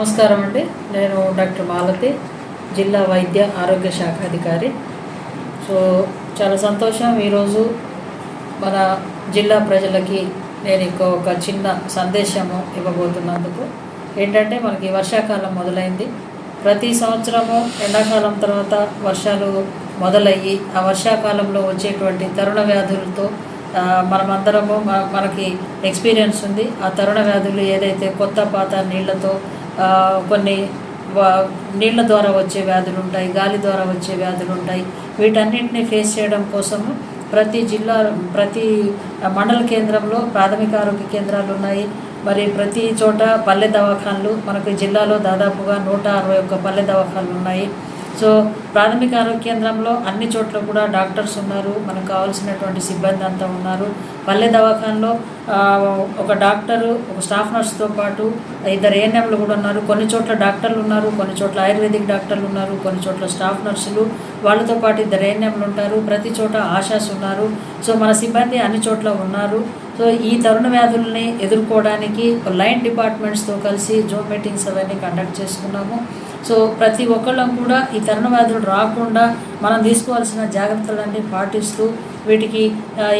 నమస్కారం అండి. నేను డాక్టర్ మాలతి జిల్లా వైద్య ఆరోగ్య శాఖ అధికారి. సో చాలా సంతోషం ఈరోజు మన జిల్లా ప్రజలకి నేను ఇంకో ఒక చిన్న సందేశము ఇవ్వబోతున్నందుకు. ఏంటంటే మనకి వర్షాకాలం మొదలైంది. ప్రతి సంవత్సరము ఎండాకాలం తర్వాత వర్షాలు మొదలయ్యి ఆ వర్షాకాలంలో వచ్చేటువంటి తరుణ వ్యాధులతో మనమందరము మనకి ఎక్స్పీరియన్స్ ఉంది. ఆ తరుణ వ్యాధులు ఏదైతే కొత్త పాత నీళ్ళతో కొన్ని నీళ్ళ ద్వారా వచ్చే వ్యాధులు ఉంటాయి గాలి ద్వారా వచ్చే వ్యాధులు ఉంటాయి. వీటన్నింటినీ ఫేస్ చేయడం కోసము ప్రతి జిల్లా ప్రతి మండల కేంద్రంలో ప్రాథమిక ఆరోగ్య కేంద్రాలు ఉన్నాయి. మరి ప్రతి చోట పల్లె దవాఖాన్లు మనకు జిల్లాలో దాదాపుగా నూట అరవై ఒక్క పల్లె దవాఖాన్లు ఉన్నాయి. సో ప్రాథమిక ఆరోగ్య కేంద్రంలో అన్ని చోట్ల కూడా డాక్టర్స్ ఉన్నారు. మనకు కావాల్సినటువంటి సిబ్బంది అంతా ఉన్నారు. పల్లె దవాఖానలో ఒక డాక్టరు ఒక స్టాఫ్ నర్స్తో పాటు ఇద్దరు ఏఎన్ఎంలు కూడా ఉన్నారు. కొన్ని చోట్ల డాక్టర్లు ఉన్నారు కొన్ని చోట్ల ఆయుర్వేదిక్ డాక్టర్లు ఉన్నారు కొన్ని చోట్ల స్టాఫ్ నర్సులు. వాళ్ళతో పాటు ఇద్దరు ఏఎన్ఎంలు ఉంటారు. ప్రతి చోట ఆశాస్ ఉన్నారు. సో మన సిబ్బంది అన్ని చోట్ల ఉన్నారు. సో ఈ తరుణ వ్యాధుల్ని ఎదుర్కోవడానికి లైన్ డిపార్ట్మెంట్స్తో కలిసి జూమ్ మీటింగ్స్ అవన్నీ కండక్ట్ చేసుకున్నాము. సో ప్రతి ఒక్కళ్ళం కూడా ఈ తరుణ వ్యాధులు రాకుండా మనం తీసుకోవాల్సిన జాగ్రత్తలన్నీ పాటిస్తూ వీటికి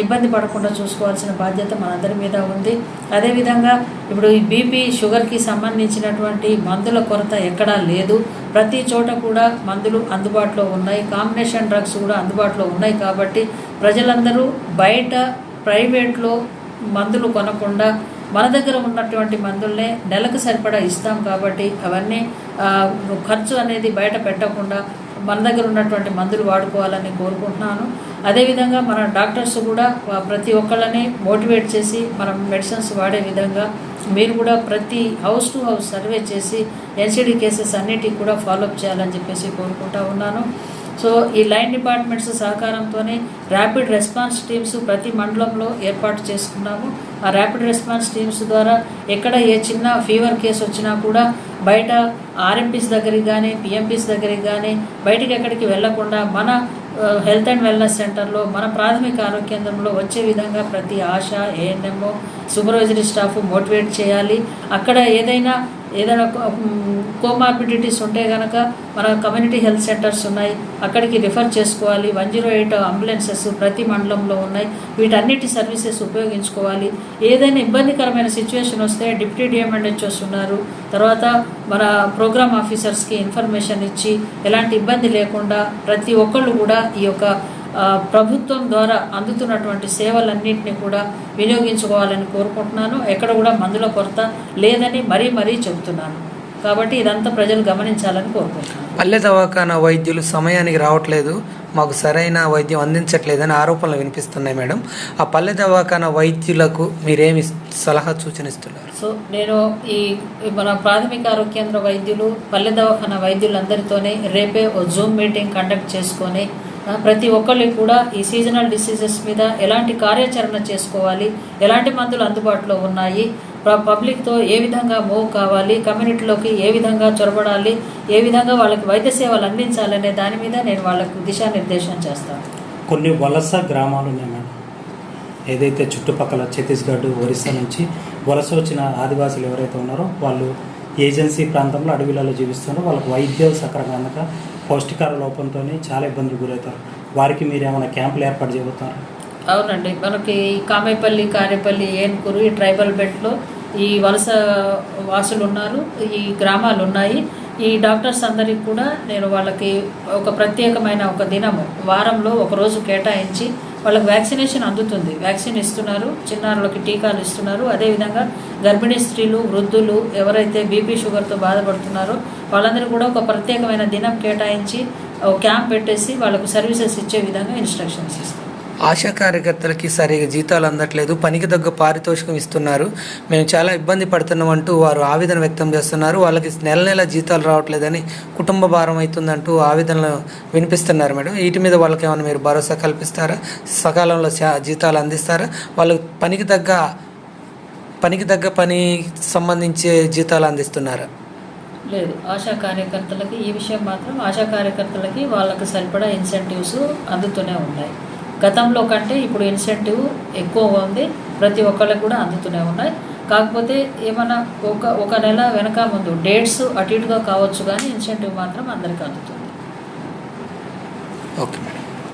ఇబ్బంది పడకుండా చూసుకోవాల్సిన బాధ్యత మనందరి మీద ఉంది. అదేవిధంగా ఇప్పుడు ఈ బీపీ షుగర్కి సంబంధించినటువంటి మందుల కొరత ఎక్కడా లేదు. ప్రతి చోట కూడా మందులు అందుబాటులో ఉన్నాయి. కాంబినేషన్ డ్రగ్స్ కూడా అందుబాటులో ఉన్నాయి కాబట్టి ప్రజలందరూ బయట ప్రైవేట్లో మందులు కొనకుండా మన దగ్గర ఉన్నటువంటి మందుల్నే నెలకు సరిపడా ఇస్తాం కాబట్టి అవన్నీ ఖర్చు అనేది బయట పెట్టకుండా మన దగ్గర ఉన్నటువంటి మందులు వాడుకోవాలని కోరుకుంటున్నాను. అదేవిధంగా మన డాక్టర్స్ కూడా ప్రతి ఒక్కళ్ళని మోటివేట్ చేసి మనం మెడిసిన్స్ వాడే విధంగా మీరు కూడా ప్రతి హౌస్ టు హౌస్ సర్వే చేసి ఎన్సిడి కేసెస్ అన్నిటికి కూడా ఫాలోఅప్ చేయాలని చెప్పేసి కోరుకుంటా ఉన్నాను. సో ఈ లైన్ డిపార్ట్మెంట్స్ సహకారంతోనే ర్యాపిడ్ రెస్పాన్స్ టీమ్స్ ప్రతి మండలంలో ఏర్పాటు చేసుకున్నాము. ఆ ర్యాపిడ్ రెస్పాన్స్ టీమ్స్ ద్వారా ఎక్కడ ఏ చిన్న ఫీవర్ కేసు వచ్చినా కూడా బయట ఆర్ఎంపీస్ దగ్గరికి కానీ పిఎంపీస్ దగ్గరికి కానీ బయటికి ఎక్కడికి వెళ్ళకుండా మన హెల్త్ అండ్ వెల్నెస్ సెంటర్లో మన ప్రాథమిక ఆరోగ్య కేంద్రంలో వచ్చే విధంగా ప్రతి ఆశ ఏఎన్ఎంఓ సూపర్వైజరీ స్టాఫ్ మోటివేట్ చేయాలి. అక్కడ ఏదైనా ఏదైనా కోమార్బిడిటీస్ ఉంటే కనుక మన కమ్యూనిటీ హెల్త్ సెంటర్స్ ఉన్నాయి. అక్కడికి రిఫర్ చేసుకోవాలి. వన్ జీరో ఎయిట్ అంబులెన్సెస్ ప్రతి మండలంలో ఉన్నాయి. వీటన్నిటి సర్వీసెస్ ఉపయోగించుకోవాలి. ఏదైనా ఇబ్బందికరమైన సిచ్యువేషన్ వస్తే డిప్యూటీ డిఎంఎండ్హెచ్ఓస్ ఉన్నారు తర్వాత మన ప్రోగ్రామ్ ఆఫీసర్స్కి ఇన్ఫర్మేషన్ ఇచ్చి ఎలాంటి ఇబ్బంది లేకుండా ప్రతి ఒక్కళ్ళు కూడా ఈ యొక్క ప్రభుత్వం ద్వారా అందుతున్నటువంటి సేవలన్నింటినీ కూడా వినియోగించుకోవాలని కోరుకుంటున్నాను. ఎక్కడ కూడా మందుల కొరత లేదని మరీ మరీ చెబుతున్నాను. కాబట్టి ఇదంతా ప్రజలు గమనించాలని కోరుకుంటున్నాను. పల్లె దవాఖానా వైద్యులు సమయానికి రావట్లేదు. మాకు సరైన వైద్యం అందించట్లేదని ఆరోపణలు వినిపిస్తున్నాయి మేడం. ఆ పల్లె దవాఖానా వైద్యులకు మీరేమి సలహా సూచనిస్తున్నారు? సో నేను ఈ మన ప్రాథమిక ఆరోగ్య కేంద్ర వైద్యులు పల్లె దవాఖాన వైద్యులందరితోనే రేపే ఓ జూమ్ మీటింగ్ కండక్ట్ చేసుకొని ప్రతి ఒక్కరికి కూడా ఈ సీజనల్ డిసీజెస్ మీద ఎలాంటి కార్యాచరణ చేసుకోవాలి? ఎలాంటి మందులు అందుబాటులో ఉన్నాయి? పబ్లిక్తో ఏ విధంగా మూవ్ కావాలి? కమ్యూనిటీలోకి ఏ విధంగా చొరబడాలి? ఏ విధంగా వాళ్ళకి వైద్య సేవలు అందించాలనే దాని మీద నేను వాళ్ళకు దిశానిర్దేశం చేస్తాను. కొన్ని వలస గ్రామాలు ఉన్నాయి మేడం. ఏదైతే చుట్టుపక్కల ఛత్తీస్గఢ్ ఒరిస్సా నుంచి వలస వచ్చిన ఆదివాసులు ఎవరైతే ఉన్నారో వాళ్ళు ఏజెన్సీ ప్రాంతంలో అడవిలలో జీవిస్తున్నారో. వాళ్ళకి వైద్యం సక్రమంగా పౌష్టికార లోపంతో చాలా ఇబ్బందులు గురవుతారు. వారికి మీరు ఏమైనా క్యాంపులు ఏర్పాటు చేయబోతారు? అవునండి. మనకి ఈ కామేపల్లి కారేపల్లి ఏనుకూరు ఈ ట్రైబల్ బెల్ట్లో ఈ వలస వాసులు ఉన్నారు ఈ గ్రామాలు ఉన్నాయి. ఈ డాక్టర్స్ అందరికి కూడా నేను వాళ్ళకి ఒక ప్రత్యేకమైన ఒక దినము వారంలో ఒకరోజు కేటాయించి వాళ్ళకి వ్యాక్సినేషన్ అందుతుంది. వ్యాక్సిన్ ఇస్తున్నారు. చిన్నారులకి టీకాలు ఇస్తున్నారు. అదేవిధంగా గర్భిణీ స్త్రీలు వృద్ధులు ఎవరైతే బీపీ షుగర్తో బాధపడుతున్నారో వాళ్ళందరూ కూడా ఒక ప్రత్యేకమైన దినం కేటాయించి క్యాంప్ పెట్టేసి వాళ్ళకు సర్వీసెస్ ఇచ్చే విధంగా ఇన్స్ట్రక్షన్స్ ఇస్తాం. ఆశా కార్యకర్తలకి సరిగా జీతాలు అందట్లేదు పనికి తగ్గ పారితోషికం ఇస్తున్నారు. మేము చాలా ఇబ్బంది పడుతున్నాం అంటూ వారు ఆవేదన వ్యక్తం చేస్తున్నారు. వాళ్ళకి నెల నెల జీతాలు రావట్లేదని కుటుంబ భారం అవుతుందంటూ ఆవేదనలు వినిపిస్తున్నారు మేడం. వీటి మీద వాళ్ళకి ఏమైనా మీరు భరోసా కల్పిస్తారా? సకాలంలో జీతాలు అందిస్తారా? వాళ్ళకి పనికి తగ్గ పనికి తగ్గ పని సంబంధించే జీతాలు అందిస్తున్నారా? లేదు. ఆశా కార్యకర్తలకి ఈ విషయం మాత్రం ఆశా కార్యకర్తలకి వాళ్ళకి సరిపడా ఇన్సెంటివ్స్ అందుతూనే ఉన్నాయి. గతంలో కంటే ఇప్పుడు ఇన్సెంటివ్ ఎక్కువగా ఉంది. ప్రతి ఒక్కళ్ళకి కూడా అందుతూనే ఉన్నాయి. కాకపోతే ఏమైనా ఒక ఒక నెల వెనక ముందు డేట్స్ అటు ఇటుగా కావచ్చు కానీ ఇన్సెంటివ్ మాత్రం అందరికీ అందుతుంది. ఓకే